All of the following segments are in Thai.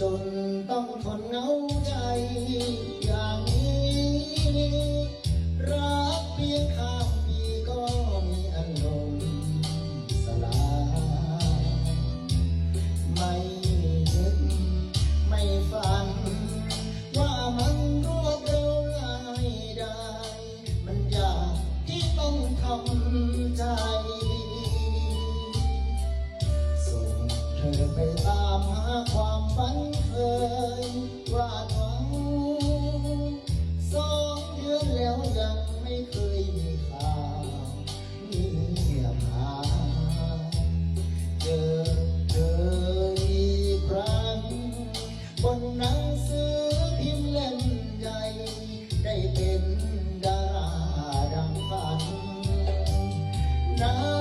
จนต้องทนเหงาใจอย่างนี้ รักเพียงข้ามปีก็มีอารมณ์สลายไม่นึกไม่ฝัน ว่ามันรวดเร็วง่ายได้ มันยากที่ต้องทำใจ ธอไปตามหาความฝันเคยวาดหวังสองเดือนแล้วยังไม่เคยมีข่าวมีเงียบหาเจอเธออีกครั้ง บนหนังสือพิมพ์เล่นใหญ่ได้เป็นดาราดังฝันนะ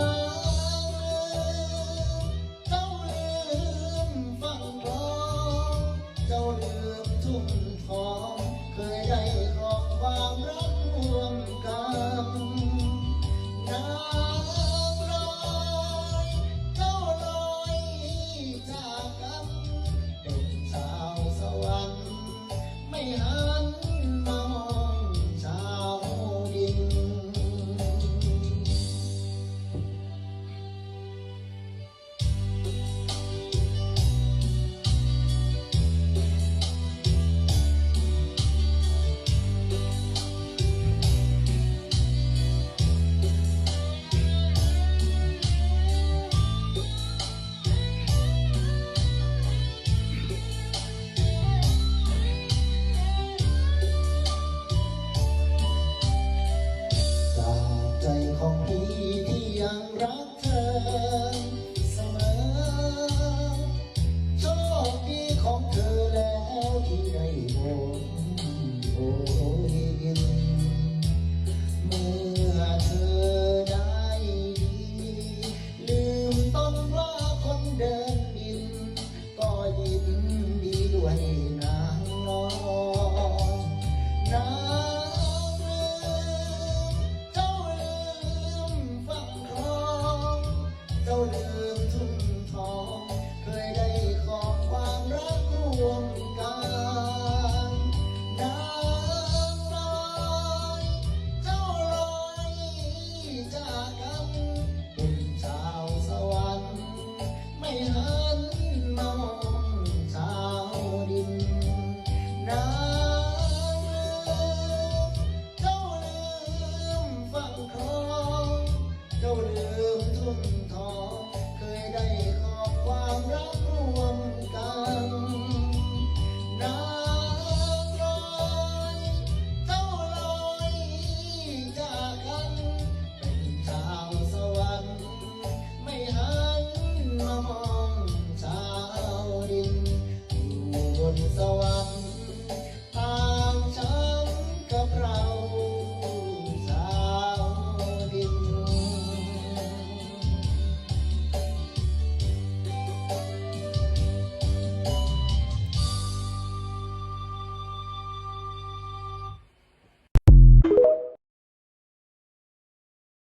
oh